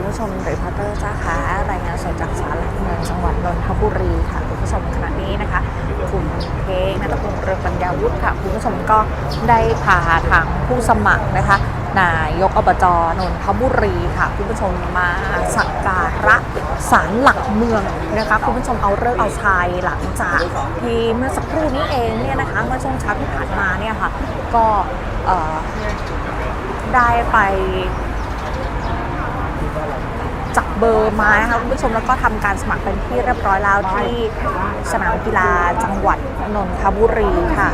คุณผู้ชมหรีพอร์เตอร์จ้าคะรายงานสดจากศาลหลักเมืองจังหวัดนนทบุรีค่ะคุณผู้ชมขณะนี้นะคะคุณเพงนัตพงษ์เรืองปัญญาวุฒิค่ะคุณผู้ชมก็ได้พาทางผู้สมัครนะคะ นายกอบจนนทบุรีค่ะคุณผู้ชมมาสักการะศาลหลักเมืองนะคะคุณผู้ชมเอาเลิกษ์เอาชัยหลังจากที่เมื่อสักครู่นี้เองเนี่ยนะคะเมื่อช่วงเช้าที่ผ่านมาเนี่ยค่ะก็ได้ไป เบอร์มานะคะคุณผู้ชมแล้วก็ทำการสมัครเป็นที่เรียบร้อยแล้วที่สนามกีฬาจังหวัดนนทบุรีค่ะ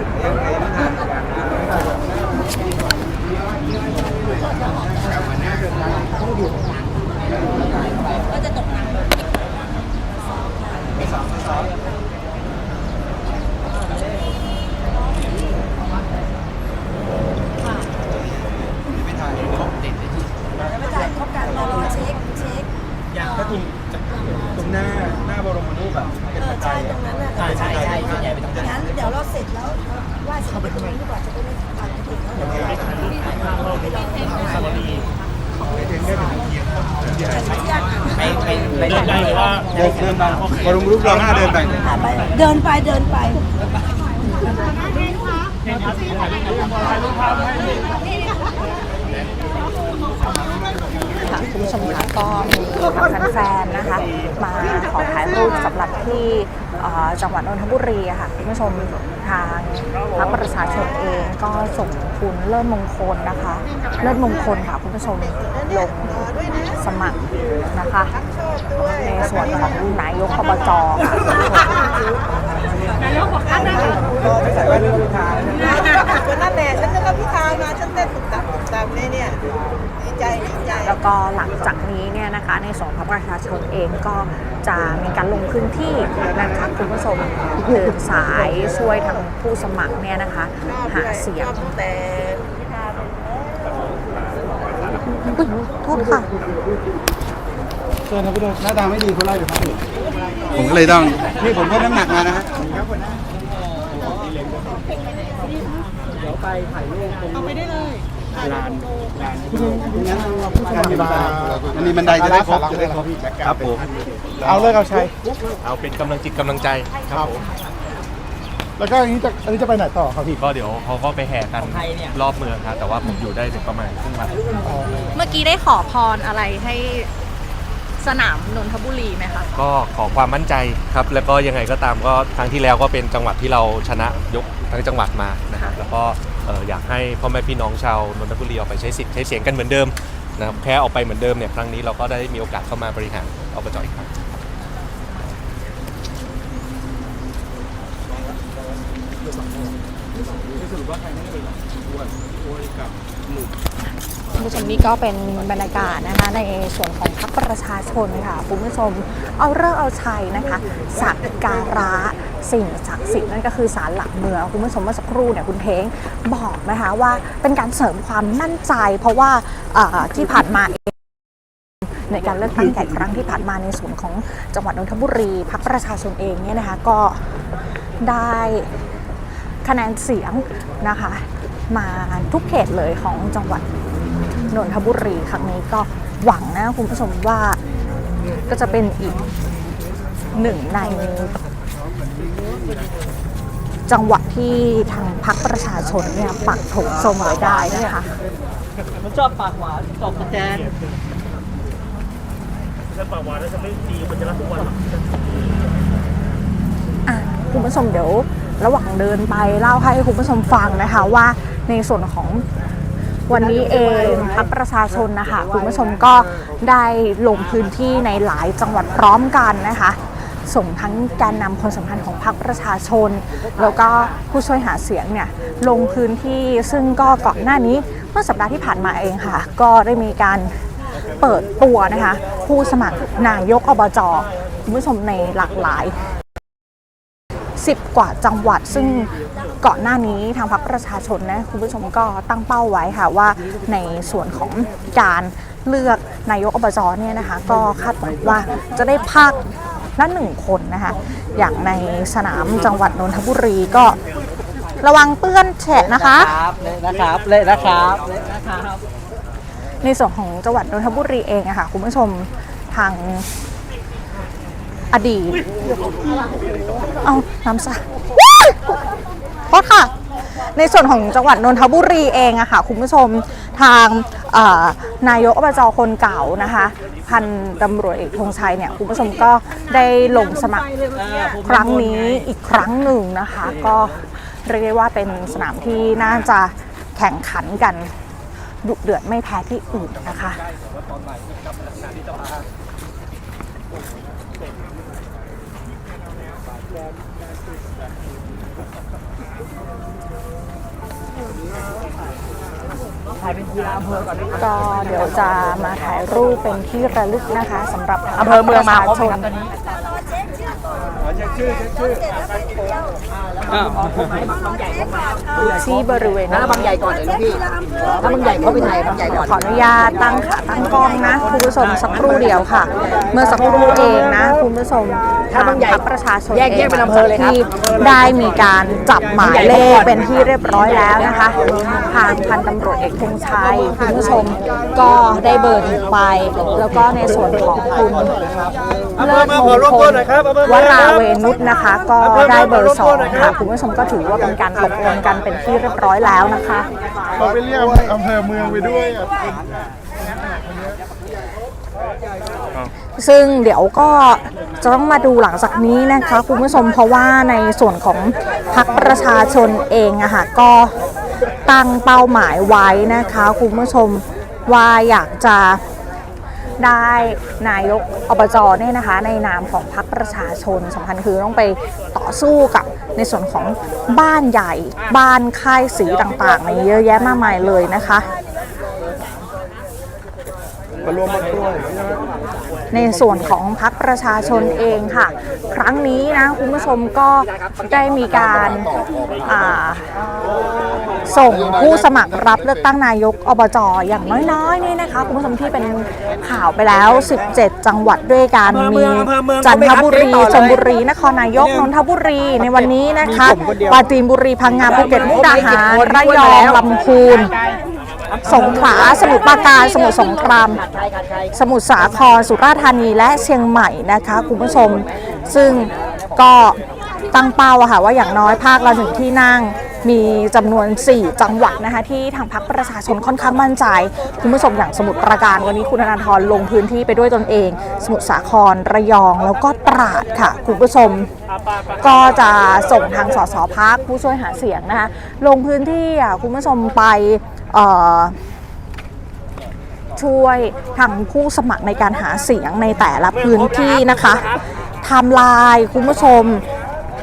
ก็ตรงตรงหน้าหน้าบรมรูปแบบเป็นปัจจัยตรงนั้นอะ ใช่ใช่ใช่ส่วนใหญ่ไปตรงนั้น งั้นเดี๋ยวเราเสร็จแล้วไหว่าเสร็จตรงนี้ดีกว่าจะได้ไม่ตัดไปถึงแล้วเดี๋ยวเราไปลอง ไปไปไปเดินได้หรือว่า เดินเดินไปบรมรูปเราหน้าเดินไปอะไปเดินไปเดินไป ค่ะคุณผู้ชมคะก็มีแฟนๆ นะคะ มาขอถ่ายรูปสำหรับที่เอ่อจังหวัดนนทบุรีอะค่ะคุณผู้ชมทางพรรคประชาชนเองก็ส่งคุณเลิศมงคลนะคะ เลิศมงคลค่ะคุณผู้ชมลงสมัครนะคะ ในส่วนของนายกอบจค่ะคุณผู้ชมไม่ใส่แว่นก็ลูกค้าก็นั่นแหละฉันก็พิธามาฉันเต้นตุกตับตุกตับเลยเนี่ยดีใจดีใจแล้วก็หลังจากนี้เนี่ยนะคะในส่วนของประชาชนเองก็จะมีการลงพื้นที่นะคะคุณผู้ชมเดินสายช่วยทางผู้สมัครเนี่ยนะคะหาเสียงตั้งแต่พิธาเป็นอุ๊ยโทษค่ะ เชิญนะพี่เดินหน้าตาไม่ดีคนไล่ไปพักผมก็เลยต้อง นี่ผมก็น้ำหนักมานะฮะเดี๋ยวไปถ่ายรูปเอาไปได้เลยลานลานงั้นเราผู้สมัครมีบันไดมันมีบันไดจะได้ครบจะได้ครบครับผมเอาเลยเอาชัยเอาเป็นกำลังจิตกำลังใจครับผมแล้วก็อันนี้จะอันนี้จะไปไหนต่อครับพี่ก็เดี๋ยวเขาก็ไปแห่กันรอบเมืองครับแต่ว่าผมอยู่ได้ถึงประมาณครึ่งวันเมื่อกี้ได้ขอพรอะไรให้ สนามนนทบุรีไหมคะ ก็ขอความมั่นใจครับ แล้วก็ยังไงก็ตามก็ครั้งที่แล้วก็เป็นจังหวัดที่เราชนะยกทั้งจังหวัดมานะครับแล้วก็เอ่ออยากให้พ่อแม่พี่น้องชาวนนทบุรีออกไปใช้สิทธิ์ใช้เสียงกันเหมือนเดิมนะครับแค่ออกไปเหมือนเดิมเนี่ยครั้งนี้เราก็ได้มีโอกาสเข้ามาบริหารอบจอีกครั้งคุ ณผู้ชมนี่ก็เป็นบรรยากาศนะคะในส่วนของพรรคประชาชนค่ะคุณผู้ชมเอาเลิกษ์เอาชัยนะคะสักการะสิ่งศักดิ์สิทธิ์นั่นก็คือศาลหลักเมืองคุณผู้ชมเมื่อสักครู่เนี่ยคุณเท้งบอกนะคะว่าเป็นการเสริมความมั่นใจ เพราะว่าที่ผ่านมาเองในการเลือกตั้งใหญ่ครั้งที่ผ่านมาในส่วนของจังหวัดนนทบุรีพรรคประชาชนเองเนี่ยนะคะก็ได้คะแนนเสียงนะคะมาทุกเขตเลยของจังหวัด นนทบุรีครั้งนี้ก็หวังนะคุณผู้ชมว่าก็จะเป็นอีกหนึ่งในจังหวัดที่ทางพรรคประชาชนเนี่ยปักถงทรงไว้ได้นะคะมันชอบปากหวานตบกระแจนอะคุณผู้ชมเดี๋ยว ระหว่างเดินไปเล่าให้คุณผู้ชมฟังนะคะว่าในส่วนของ วันนี้เองพรรคประชาชนนะคะคุณผู้ชมก็ได้ลงพื้นที่ในหลายจังหวัดพร้อมกันนะคะ ส่งทั้งแกนนำคนสำคัญของพรรคประชาชน แล้วก็ผู้ช่วยหาเสียงเนี่ยลงพื้นที่ซึ่งก็ก่อนหน้านี้เมื่อสัปดาห์ที่ผ่านมาเองค่ะ ก็ได้มีการเปิดตัวนะคะ ผู้สมัครนายกอบจคุณผู้ชมในหลากหลาย 10 กว่าจังหวัดซึ่ง ก่อนหน้านี้ทางพรรคประชาชนนะคุณผู้ชมก็ตั้งเป้าไว้ค่ะว่าในส่วนของการเลือกนายกอบจเนี่ยนะคะ ก็คาดหวังว่าจะได้ภาคละหนึ่งคนนะคะ อย่างในสนามจังหวัดนนทบุรีก็ระวังเปื้อนแฉะนะคะครับเลยนะครับเลยนะครับเลยนะครับในส่วนของจังหวัดนนทบุรีเองอะค่ะคุณผู้ชมทางอดีต เอาน้ำสา ว้ายโทษค่ะ ในส่วนของจังหวัดนนทบุรีเองอะค่ะคุณผู้ชมทางนายกอบจคนเก่านะคะพันตำรวจเอกธงชัยเนี่ยคุณผู้ชมก็ได้ลงสมัครครั้งนี้อีกครั้งหนึ่งนะคะ ก็เรียกได้ว่าเป็นสนามที่น่าจะแข่งขันกันดุเดือดไม่แพ้ที่อื่นนะคะ ถ่ายเป็นทีละอำเภอก่อนก็เดี๋ยวจะมาถ่ายรูปเป็นที่ระลึกนะคะสำหรับอำเภอเมืองมาประพร้อมชา ชกันนตอนนี้ที่บริเวณถ้าบางใหญ่ก่อนเลยพี่ถ้าบางใหญ่เขาไปถ่ายบางใหญ่ก่อนขออนุญาตตั้งขาตั้งกล้องนะคุณผู้ชมสักครู่เดียวค่ะ เมื่อสักครู่เองนะคุณผู้ชมทางพรรคประชาชนแยกแยกเป็นอำเภอเลยที่ได้มีการจับหมายเลขเป็นที่เรียบร้อยแล้วนะคะทางพันตำรวจเอกธงชัยคุณผู้ชมก็ได้เบอร์หนึ่งไป แล้วก็ในส่วนของคุณเลิศมงคลวราเวนชนะคะ ก็ได้เบอร์สองค่ะคุณผู้ชมก็ถือว่าเป็นการตกลงกันเป็นที่เรียบร้อยแล้วนะคะเขาไปเรียกอำเภอเมืองไปด้วยอะซึ่งเดี๋ยวก็จะต้องมาดูหลังจากนี้นะคะคุณผู้ชมเพราะว่าในส่วนของพรรคประชาชนเองอะค่ะก็ตั้งเป้าหมายไว้นะคะคุณผู้ชมว่าอยากจะ ได้นายกอบจเนี่ยนะคะ ในนามของพรรคประชาชนสำคัญคือต้องไปต่อสู้กับในส่วนของบ้านใหญ่ บ้านค่ายสีต่างๆในเยอะแยะมากมายเลยนะคะมารวมมาด้วยในส่วนของพรรคประชาชนเองค่ะ ครั้งนี้นะคุณผู้ชมก็ได้มีการ ส่งผู้สมัครรับเลือกตั้งนายกอบจอย่างน้อยๆนี่นะคะคุณผู้ชมที่เป็นข่าวไปแล้ว 17 จังหวัดด้วยกันมีจันทบุรีชลบุรีนครนายกนนทบุรีในวันนี้นะคะปราจีนบุรีพังงาภูเก็ตมุกดาหารระยองลำพูนสงขลาสมุทรปราการ สมุทรสงคราม สมุทรสาครสุราษฎร์ธานีและเชียงใหม่นะคะคุณผู้ชม ซึ่งก็ตั้งเป้าอะค่ะว่าอย่างน้อยภาคละหนึ่งที่นั่ง มีจำนวน 4 จังหวัดนะคะที่ทางพรรคประชาชนค่อนข้างมั่นใจ คุณผู้ชมอย่างสมุทรปราการวันนี้คุณธนาธรลงพื้นที่ไปด้วยตนเอง สมุทรสาครระยอง แล้วก็ตราดค่ะ คุณผู้ชมก็จะส่งทางสสพักผู้ช่วยหาเสียงนะคะลงพื้นที่อะคุณผู้ชมไปช่วยทางผู้สมัครในการหาเสียงในแต่ละพื้นที่นะคะไทม์ไลน์คุณผู้ชม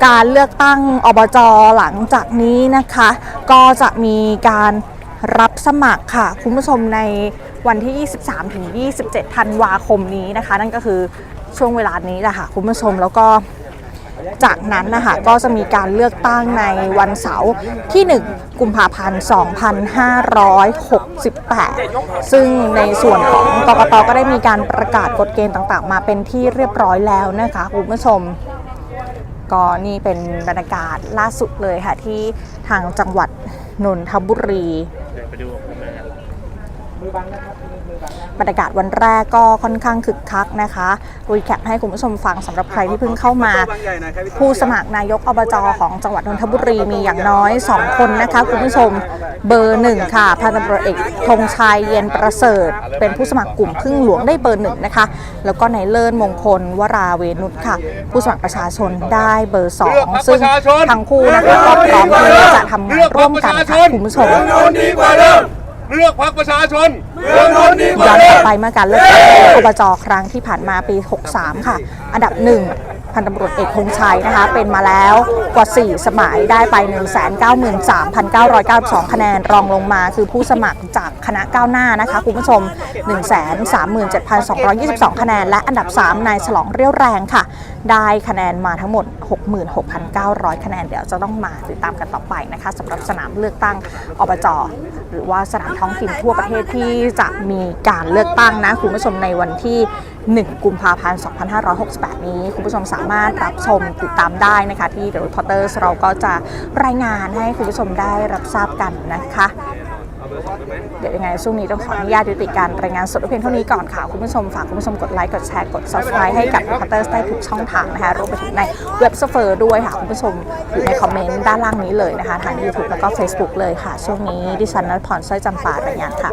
การเลือกตั้งอบจหลังจากนี้นะคะ ก็จะมีการรับสมัครค่ะ คุณผู้ชมในวันที่ 23 ถึง 27 ธันวาคมนี้นะคะ นั่นก็คือช่วงเวลานี้แหละค่ะ คุณผู้ชมแล้วก็จากนั้นนะคะก็จะมีการเลือกตั้งในวันเสาร์ที่ 1 กุมภาพันธ์ 2568 ซึ่งในส่วนของกกตก็ได้มีการประกาศกฎเกณฑ์ต่างๆ มาเป็นที่เรียบร้อยแล้วนะคะคุณผู้ชม ก็นี่เป็นบรรยากาศล่าสุดเลยค่ะ ที่ทางจังหวัดนนทบุรีบร รรยากาศวันแรกก็ค่อนข้างคึกคักนะคะรีแคปให้คุณผู้ชมฟังสำหรับใครที่เพิ่งเข้ามา ผู้สมัครนายกอบจของจังหวัดนนทบุรีมีอย่างน้อย 2 คนนะคะ คุณผู้ชมเบอร์หนึ่งค่ะพันตำรวจเอกธงชัยเย็นประเสริฐ เป็นผู้สมัครกลุ่มพึ่งหลวงได้เบอร์หนึ่งนะคะ แล้วก็ในเลิศมงคลวราเวนุชค่ะ ผู้สมัครประชาชนได้เบอร์สองซึ่งทั้งคู่นะคะก็พร้อมที่จะทำงานร่วมกันค่ะคุณผู้ชม เลือกพรรคประชาชนเมืองนนท์ดีกว่าย้อนเดิกลับม ไปเมื่อการเลือกตั้งอบจครั้งที่ผ่านมาปี 63 ค่ะ อันดับหนึ่ง พันตำรวจเอกธงชัยนะคะ เป็นมาแล้วกว่า 4 สมัยได้ไป 193,992 คะแนนรองลงมาคือผู้สมัครจากคณะก้าวหน้านะคะ คุณผู้ชม 137,222 คะแนน และอันดับ 3 นายฉลองเรี่ยวแรงค่ะ ได้คะแนนมาทั้งหมด 66,900 คะแนน เดี๋ยวจะต้องมาติดตามกันต่อไปนะคะสำหรับสนามเลือกตั้งอบจหรือว่าสนามท้องถิ่นทั่วประเทศที่จะมีการเลือกตั้งนะคุณผู้ชมในวันที่1 กุมภาพันธ์ 2568 นี้ คุณผู้ชมสามารถรับชมติดตามได้นะคะ ที่ The Reporters เราก็จะรายงานให้คุณผู้ชมได้รับทราบกันนะคะ เดี๋ยวยังไงช่วงนี้ต้องขออนุญาตยุติการรายงานสดเพียงเท่านี้ก่อนค่ะ คุณผู้ชมฝากคุณผู้ชมกดไลค์กดแชร์กด subscribe ให้กับ Reporters ได้ทุกช่องทางนะคะรวมไปถึงในเว็บเซฟเฟอร์ด้วยค่ะ คุณผู้ชมอยู่ในคอมเมนต์ด้านล่างนี้เลยนะคะทาง YouTube แล้วก็ Facebook เลยค่ะ ช่วงนี้ดิฉันนัทพรสร้อยจำปารายงานค่ะ